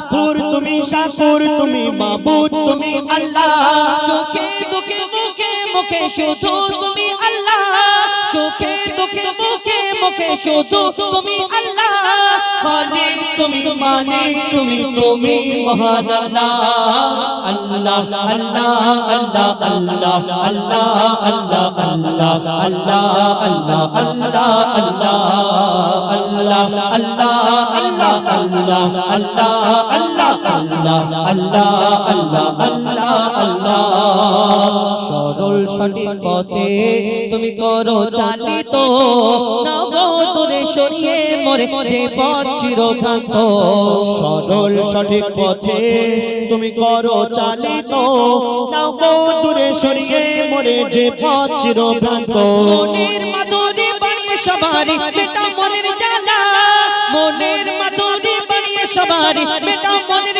গাফুর তুমি শাকুর তুমি মাবুদ তুমি আল্লাহ সুখে দুঃখে মুখে মুখে শুধু তুমি আল্লাহ সুখে দুঃখে মুখে মুখে শুধু তুমি আল্লাহ খালি তুমি মানে তুমি তুমি মহান আল্লাহ আল্লাহ আল্লাহ আল্লাহ আল্লাহ আল্লাহ আল্লাহ আল্লাহ আল্লাহ আল্লাহ আল্লাহ আল্লাহ আল্লাহ আল্লাহ আল্লাহ আল্লাহ আল্লাহ আল্লাহ আল্লাহ আল্লাহ আল্লাহ, সরল সঠিক পথে তুমি করো চালিত। সরল সঠিক পথে তুমি করো সরিয়ে মরে যে মনের মাধুরী মনের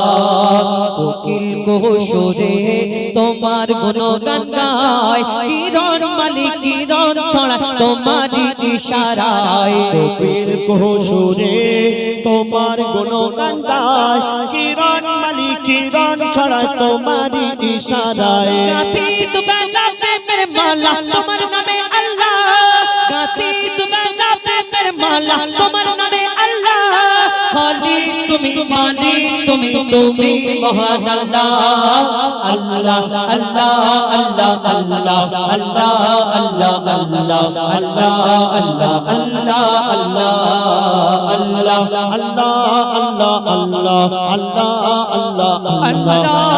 কোকিল তোমার গুণগান গায়। কিরণ মালিক কিরণ ছড়া তোমারই ইশারায়। কপিল কোহসুরে তোমার গুণগান গায়। কিরণ মালি কিরণ ছড়া তোমারই ইশারায়। কাতিত বেলা প্রেমের মালা তোমার নামে আল্লাহ। কাতিত বেলা প্রেমের মালা তোমার নামে আল্লাহ। খালি তুমি মালিক তুমি মহান আল্লাহ আল্লাহ আল্লাহ আল্লাহ আল্লাহ আল্লাহ আল্লাহ আল্লাহ আল্লাহ আল্লাহ আল্লাহ আল্লাহ